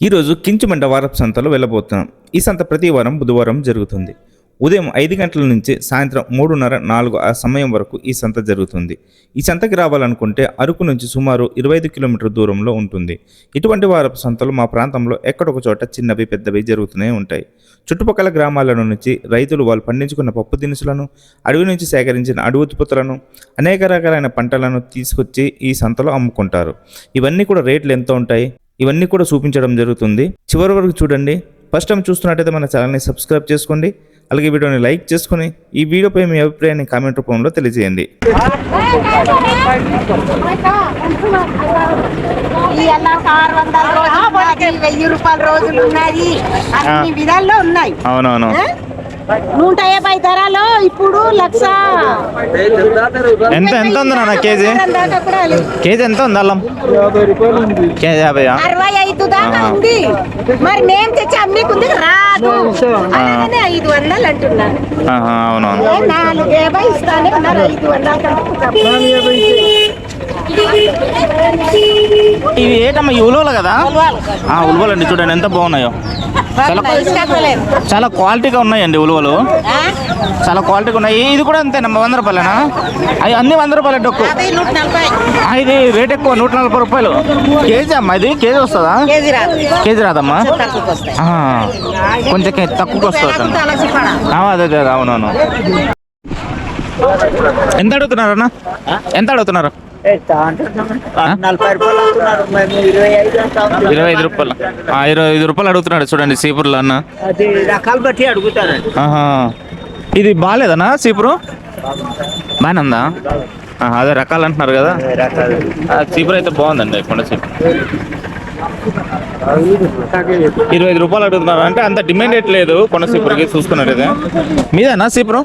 ఈరోజు కించుమండ వారపు సంతలో వెళ్ళబోతున్నాం. ఈ సంత ప్రతి వారం బుధవారం జరుగుతుంది. ఉదయం ఐదు గంటల నుంచి సాయంత్రం మూడున్నర నాలుగు ఆ సమయం వరకు ఈ సంత జరుగుతుంది. ఈ సంతకి రావాలనుకుంటే అరకు నుంచి సుమారు ఇరవై ఐదు కిలోమీటర్ దూరంలో ఉంటుంది. ఇటువంటి వారపు సంతలు మా ప్రాంతంలో ఎక్కడొక చోట చిన్నవి పెద్దవి జరుగుతూనే ఉంటాయి. చుట్టుపక్కల గ్రామాల నుంచి రైతులు వాళ్ళు పండించుకున్న పప్పు దినుసులను అడవి నుంచి సేకరించిన అడవి ఉత్పత్తులను అనేక రకాలైన పంటలను తీసుకొచ్చి ఈ సంతలో అమ్ముకుంటారు. ఇవన్నీ కూడా రేట్లు ఎంత ఉంటాయి? ఇవన్నీ కూడా చూపించడం జరుగుతుంది. చివరి వరకు చూడండి. ఫస్ట్ టైం చూస్తున్నట్టయితే మన ఛానల్ని సబ్స్క్రైబ్ చేసుకోండి. అలాగే వీడియోని లైక్ చేసుకొని ఈ వీడియోపై మీ అభిప్రాయాన్ని కామెంట్ రూపంలో తెలియజేయండి. వెయ్యి రూపాయల రోజులు అన్ని విధాల్లో ఉన్నాయి. అవునవును? నూట యాభై ధరలో ఇప్పుడు లక్ష ఎంత ఎంత ఉంది నాన్న కేజీ. కేజీ ఎంత ఉంది అల్లం? కేజీ యాభై అరవై ఐదు దాకా ఉంది. మరి మేము తెచ్చి అమ్మికుంది రాదు. అలాగనే ఐదు వందలు అంటున్నాను. అవునవును. నాలుగు యాభై ఇస్తానే ఉన్నారు ఐదు వందలు ఇవి ఏటమ్మా ఈ ఉలవలు కదా? ఆ, ఉలవలు అండి చూడండి ఎంత బాగున్నాయో. చాలా చాలా క్వాలిటీగా ఉన్నాయండి ఉలవలు. చాలా క్వాలిటీగా ఉన్నాయి. ఇది కూడా అంతేనమ్మా వంద రూపాయలేనా? అవి అన్ని వంద రూపాయలు డొక్కు. ఇది రేట్ ఎక్కువ నూట నలభై రూపాయలు. కేజీ అమ్మా ఇది? కేజీ వస్తుందా? కేజీ రాదు. కేజీ రాదమ్మా? కొంచెం తక్కువకి వస్తుంది అదే అదే అవునవును. ఎంత అడుగుతున్నారు అన్న? ఎంత అడుగుతున్నారు? ఇరవై ఐదు రూపాయలు. ఇరవై ఐదు రూపాయలు అడుగుతున్నాడు చూడండి సీపుర్లో అన్న. రకాలు బట్టి అడుగుతారండి. ఇది బాగాలేదన్నా సీపురు బాగానే ఉందా? ఆహా, అదే రకాలు అంటున్నారు కదా. సీపురు అయితే బాగుందండి కొండ సీపురు ఇరవై ఐదు రూపాయలు. అడుగుతున్నారు అంటే అంత డిమాండ్ లేదు కొండ సీపురుకి చూసుకున్నట్టయితే. మీదేనా సీపురు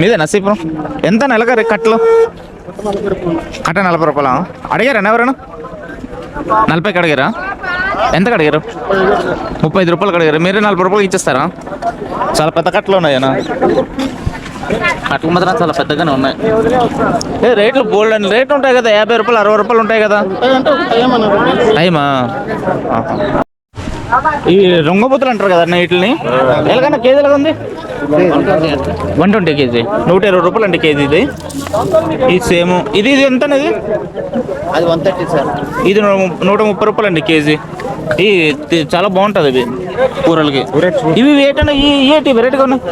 మీదేనా సీపురు ఎంత నెలగా రే కట్టలు? కట్ట నలభై రూపాయల? అడిగారా ఎవరైనా? నలభైకి అడిగారా? ఎంతకు అడిగారు? ముప్పై ఐదు రూపాయలు అడిగారు. మీరే నలభై రూపాయలు ఇచ్చేస్తారా? చాలా పెద్ద కట్టలు ఉన్నాయన్నా. కట్టలు మాత్రం చాలా పెద్దగానే ఉన్నాయి. ఏ రేట్లు బోల్డ్ అండి రేట్లు ఉంటాయి కదా యాభై రూపాయలు అరవై రూపాయలు ఉంటాయి కదా. టైమా ఈ రొంగబుతులు అంటారు కదా వీటిని? ఎలాగన్నా కేజీ ఎలాగ ఉంది? One twenty KG. నూట ఇరవై రూపాయలు అండి కేజీ ఇది. ఇది సేమ్. ఇది ఇది ఎంత ఇది అది వన్ థర్టీ సార్. ఇది నూట ముప్పై రూపాయలు అండి కేజీ. ఇది చాలా బాగుంటుంది ఇది. కూరలకి ఇవి ఏటన్నా ఈ ఏటి వెరైటీగా ఉన్నాయి?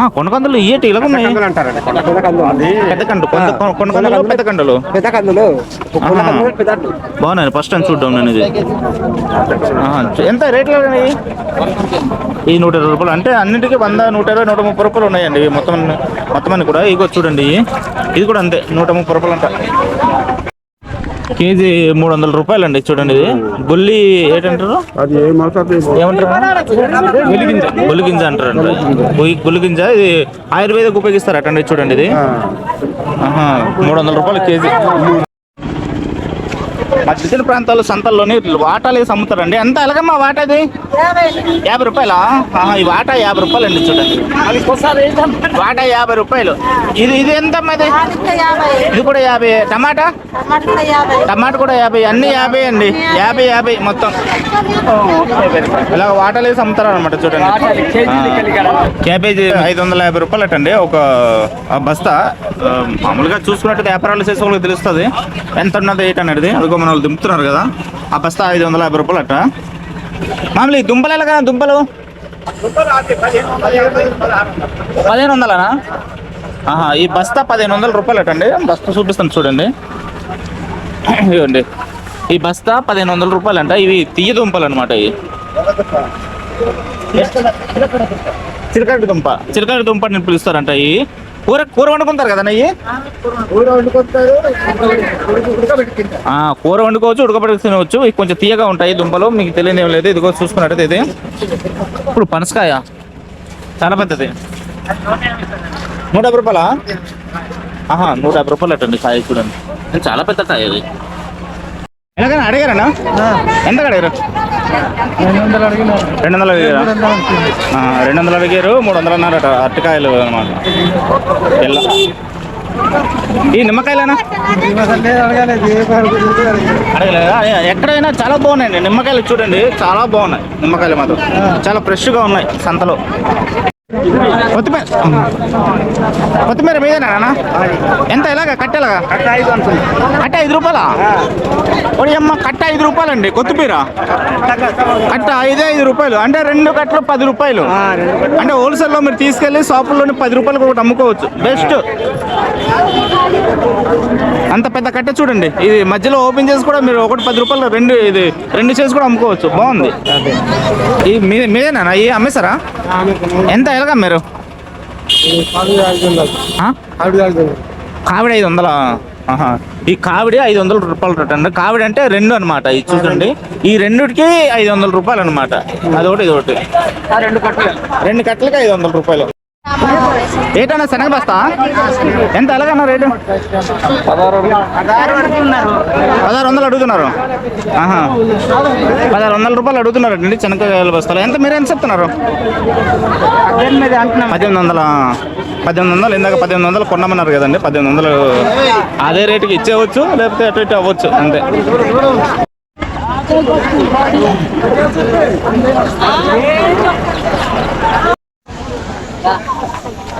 ఆ, కొనకందులు ఏటి ఇలాగ ఉన్నాయి పెద్ద కండు. కొంత కొన కందులు పెద్ద కండులు. పెద్ద కందులు. బాగున్నాయి. ఫస్ట్ టైం చూద్దాం నేను ఇది. ఎంత రేట్లు ఉన్నాయి ఈ నూట ఇరవై రూపాయలు. అంటే అన్నిటికీ వంద నూట ఇరవై నూట ముప్పై రూపాయలు ఉన్నాయండి. ఇవి మొత్తం అన్ని- మొత్తం అన్ని కూడా. ఇగో చూడండి. ఇది కూడా అంతే. నూట ముప్పై రూపాయలు అంట కేజీ మూడు వందల రూపాయలు అండి చూడండి ఇది. బొల్లి ఏంటంటారు? ఏమంటారు? బొలిగింజ అంటారు బొలిగింజ ఇది ఆయుర్వేదకు ఉపయోగిస్తారు అటండి చూడండి ఇది. మూడు వందల రూపాయలు కేజీ. మధ్య ప్రాంతాలు సంతల్లోని వాటాలు వేసి అమ్ముతారండి. ఎంత? ఎలాగమ్మా వాటాది యాభై రూపాయలా? ఈ వాటా యాభై రూపాయలు అండి చూడండి వాటా యాభై రూపాయలు. ఇది ఇది ఎంత ఇది యాభై. ఇది కూడా యాభై. టమాటా? టమాటా కూడా యాభై. టమాటా కూడా యాభై. అన్ని యాభై అండి. యాభై. యాభై మొత్తం. ఇలా వాటాలు వేసి అమ్ముతారు అనమాట చూడండి క్యాబేజీ ఐదు వందల యాభై రూపాయలు అటండి ఒక ఆ బస్తా. మామూలుగా చూసుకున్నట్టు వ్యాపారాలు చేసే వాళ్ళకి తెలుస్తుంది. ఎంత ఉన్నది ఏంటి అనేది? అదిగో మన వాళ్ళు దింపుతున్నారు కదా ఆ బస్తా ఐదు వందల యాభై రూపాయలు అట్ట. మామూలు ఈ దుంపలు ఎలాగా దుంపలు? పదిహేను వందలనా? ఆహా ఈ బస్తా పదిహేను వందల రూపాయలు అటండి బస్తా చూపిస్తాను చూడండి. ఇవ్వండి ఈ బస్తా పదిహేను వందల రూపాయలు అంట. ఇవి తీయ దుంపలు అనమాట ఇవి. చిలకడ దుంప. చిలకడ దుంప. అని పిలుస్తారంట ఇవి. కూర కూర వండుకుంటారు కదా ఆ, కూర వండుకోవచ్చు ఉడకబెట్టి తినవచ్చు. ఇవి కొంచెం తీయగా ఉంటాయి దుంపలు. మీకు తెలియని ఏం లేదు. ఇదిగో చూసుకున్నట్టయితే ఇది. ఇప్పుడు పనసకాయ. చాలా పెద్దది. నూట యాభై రూపాయలా? ఆహా నూట యాభై రూపాయలు అట్టండి కాయ చూడండి. ఇది చాలా పెద్ద కాయ ఇది. ఎలాగైనా అడిగారన్నా ఎంత అడిగారు? రెండు వందలు అడిగారా? రెండు వందలు అడిగారు మూడు వందలు అన్నారట అరటికాయలు అనమాట ఎల్ల ఈ నిమ్మకాయలేనా? అడగలేదా ఎక్కడైనా చాలా బాగున్నాయండి. నిమ్మకాయలు చూడండి చాలా బాగున్నాయి నిమ్మకాయలు మాత్రం. చాలా ఫ్రెష్గా ఉన్నాయి సంతలో. కొత్తిమీర కొత్తిమీర మీదేనా నాన్న? ఎంత ఎలాగా? కట్టెలాగా కట్ట ఐదు రూపాయలా? ఒడి అమ్మ కట్ట ఐదు రూపాయలండి కొత్తిమీర. కట్ట ఐదే ఐదు రూపాయలు. అంటే రెండు కట్టలు పది రూపాయలు. అంటే హోల్సేల్లో మీరు తీసుకెళ్ళి షాపుల్లోని పది రూపాయలకు ఒకటి అమ్ముకోవచ్చు. బెస్ట్. అంత పెద్ద కట్ట చూడండి. ఇది మధ్యలో ఓపెన్ చేసి కూడా మీరు ఒకటి పది రూపాయలు రెండు ఇది రెండు చేసి కూడా అమ్ముకోవచ్చు. బాగుంది. ఈ మీ మీదేనా ఈ అమ్మేశారా? ఎంత ఎలాగా మీరు? ఆ? కావిడి ఐదు వందలా? ఆహా. ఈ కావిడి ఐదు వందల రూపాయలు రేట్ అండి. కావిడి అంటే రెండు అనమాట ఇది చూడండి. ఈ రెండుకి ఐదు వందల రూపాయలు అనమాట అదొకటి ఇది ఒకటి రెండు కట్టలకి ఐదు వందల రూపాయలు. ఏటన్నా శనగ బస్తా? ఎంత ఎలాగన్నా రేటు? పదహారు వందలు అడుగుతున్నారు. ఆహా. పదహారు వందల రూపాయలు అడుగుతున్నారు అండి శనగకాయల బస్తాలు. ఎంత మీరు ఎంత చెప్తున్నారు? పద్దెనిమిది వందల? పద్దెనిమిది వందలు. ఇందాక పద్దెనిమిది వందలు కొన్నామన్నారు కదండి. పద్దెనిమిది వందలు అదే రేటుకి ఇచ్చేవచ్చు లేకపోతే అటు ఇటు అవ్వచ్చు అంతే.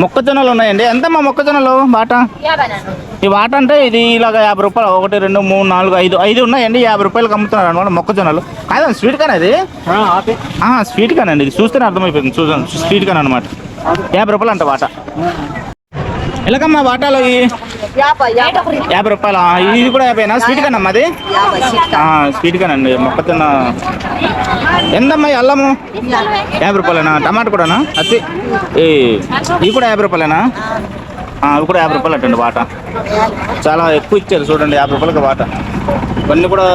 మొక్కజొన్నలు ఉన్నాయండి. ఎంతమ్మా మొక్కజొన్నలు? బాట ఈ వాట అంటే ఇది ఇలాగ యాభై రూపాయలు. ఒకటి రెండు మూడు నాలుగు ఐదు. ఐదు ఉన్నాయండి. యాభై రూపాయలకి అమ్ముతున్నారు అనమాట మొక్కజొన్నలు. కాదండి స్వీట్ కాన్ అది స్వీట్ కాన్ అండి ఇది చూస్తేనే అర్థమైపోయింది చూడండి స్వీట్ కాన్ అనమాట యాభై రూపాయలు అంట వాట. ఎలాగమ్మా వాటాలు ఈ యాభై రూపాయలు? ఇది కూడా యాభైనా? స్వీట్ కాన్ అమ్మా అది స్వీట్ కాన్ అండి మొక్కజొన్న. ఎంతమ్మా ఈ అల్లము? యాభై రూపాయలేనా? టమాటా కూడానా? ఈ ఇవి కూడా యాభై రూపాయలేనా? అవి కూడా యాభై రూపాయలు అట్టండి వాట. చాలా ఎక్కువ ఇచ్చారు చూడండి యాభై రూపాయలకి వాట. ఇవన్నీ కూడా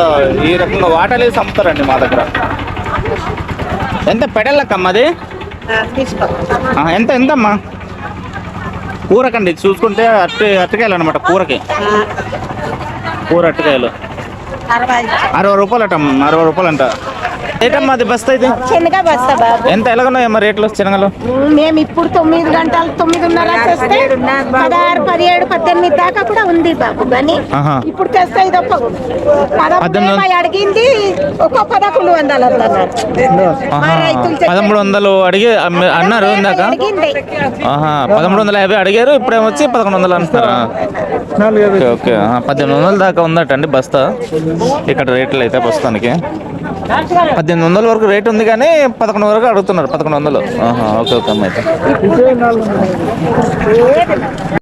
ఈ రకంగా వాటాలు అమ్ముతారండి మా దగ్గర. ఎంత పెడల్లకమ్మా అది? ఎంత ఎంతమ్మా? కూరకండి ఇది చూసుకుంటే అట్టి అట్టకాయలు అనమాట కూరకి కూర అట్టకాయలు అరవై. రూపాయలు అట అరవై రూపాయలు అంట ఏటమ్మా అది బస్తా అయితే చిన్నగా బస్తా బాబు. ఎంత ఎలాగున్నాయమ్మా రేట్లు శనగలు? మేము ఇప్పుడు తొమ్మిది గంటలు తొమ్మిదిన్నర చేస్తే పదహారు పదిహేడు పద్దెనిమిది దాకా కూడా ఉంది బాబు కానీ. ఇప్పుడు తెస్తే ఇది ఒక పదమూడు అడిగింది ఒక పదకొండు వందలు. పదమూడు వందలు అడిగి అన్నారు ఇందాక. పదమూడు వందల యాభై అడిగారు ఇప్పుడేమో వచ్చి పదకొండు వందలు అంటున్నారా? ఓకే పద్దెనిమిది వందల దాకా ఉందటండి బస్తా. ఇక్కడ రేట్లు అయితే ప్రస్తుతానికి. పద్దెనిమిది వందల వరకు రేట్ ఉంది కానీ పదకొండు వరకు అడుగుతున్నారు పదకొండు వందలు. ఓకే ఓకే అమ్మ అయితే.